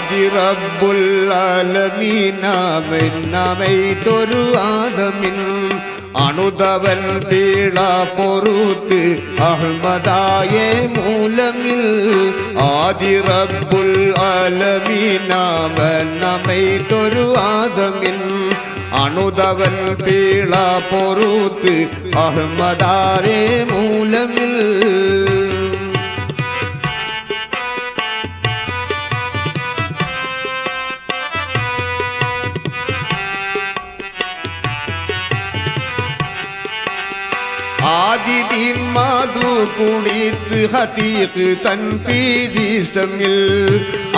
ആദി റബ്ബുൽ ആലമീനാമെന്നമൈതൊരു ആദമിൻ അണുതവൻ പീള പൊറുത്ത് അഹ്മദായ മൂലമിൽ. ആദി റബ്ബുൽ ആലമീനാമെന്നമൈതൊരു ആദമിൻ അണുതവൻ പീള പൊറുത്ത് അഹ്മദാരേ മൂലമിൽ. ആദിദീൻ മാതു കുടിത്ത് ഹതീഖ് തൻ പീതിസമിൽ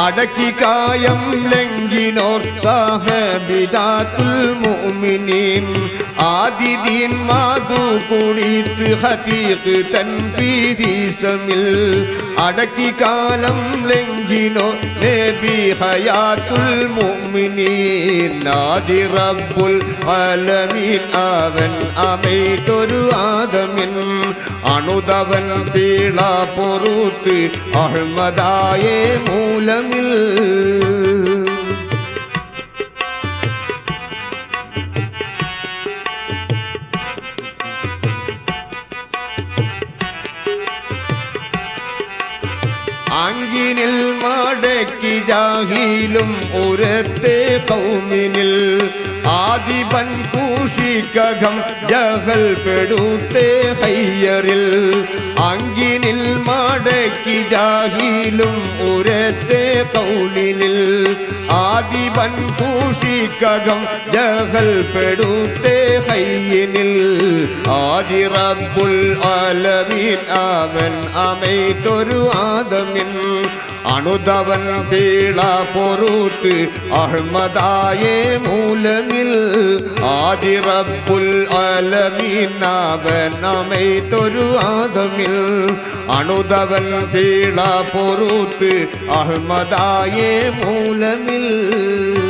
അടക്കി കായം ലംഘിനോർ സാഹബിദാത്തുൽ മുഅ്മിനീൻ ആദിദീൻ മാതു കുടിത്ത് ഹതീഖ് തൻ പീതിസമിൽ അടക്കി കാലം ലംഘിനോ നബി ഹയാത്തുൽ മുഅ്മിനീൻ. നാദി റബ്ബുൽ ആലമീൻ. അവൻ അമൈതൊരു ആദമിൻ. അണുതവൻ പീള പൊറുത്ത് അഹ്മദായ മൂലമിൽ. അങ്കിനിൽ മടക്കി ജാഹിലും ഉരത്തെ കൗമിനിൽ. ആദിപൻ കൂഷിക്കകം ജഹൽ പെടുത്തെ ഹയ്യറിൽ. അങ്കിനിൽ മടക്കി ജാഹിലും ഉരത്തെ കൗലിനിൽ ആദിപൻ കൂഷിക്കകം ജഹൽ പെടുത്തേ ഹയ്യനിൽ ആദി റബ്ബുൽ ആലമീൻ. അവൻ അമൈതൊരു ആദമിൻ? അണുതവൻ പീള പൊറൂത്ത് അഹ്മദായേ മൂലമിൽ. ആദി റബ്ബുൽ ആലമീൻ. അവൻ അമൈതൊരു ആദമിൽ? അണുതവൻ പീള പൊറൂത്ത് അഹ്മദായേ മൂലമിൽ.